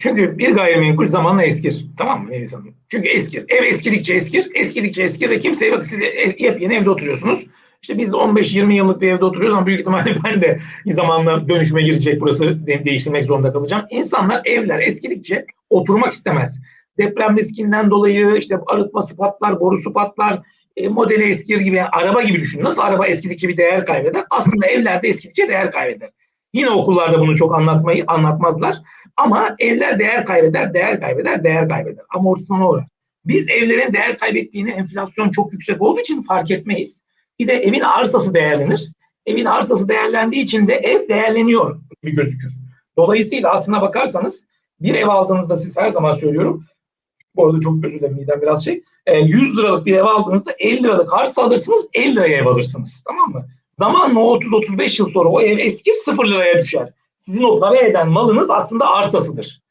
Çünkü bir gayrimenkul zamanla eskir. Tamam mı Melis Hanım? Çünkü eskir. Ev eskidikçe eskir, eskidikçe eskir ve kimseye bak siz e- yepyeni evde oturuyorsunuz. İşte biz 15-20 yıllık bir evde oturuyoruz ama büyük ihtimalle ben de zamanla dönüşüme girecek burası de- değiştirmek zorunda kalacağım. İnsanlar evler eskidikçe oturmak istemez. Deprem riskinden dolayı işte arıtması patlar, borusu patlar, e, modeli eskir gibi yani araba gibi düşün. Nasıl araba eskidikçe bir değer kaybeder? Aslında evlerde eskidikçe değer kaybeder. Yine okullarda bunu çok anlatmayı anlatmazlar. Ama evler değer kaybeder, değer kaybeder, değer kaybeder. Amortisman uğrar. Biz evlerin değer kaybettiğini enflasyon çok yüksek olduğu için fark etmeyiz. Bir de evin arsası değerlenir. Evin arsası değerlendiği için de ev değerleniyor gibi gözükür. Dolayısıyla aslına bakarsanız bir ev aldığınızda siz her zaman söylüyorum. Bu arada çok özür dilerim midem biraz şey. E, 100 liralık bir ev aldığınızda 50 liralık arsa alırsınız 50 liraya ev alırsınız. Tamam mı? Zamanla o 30-35 yıl sonra o ev eskir 0 liraya düşer. Sizin o para eden malınız aslında arsasıdır.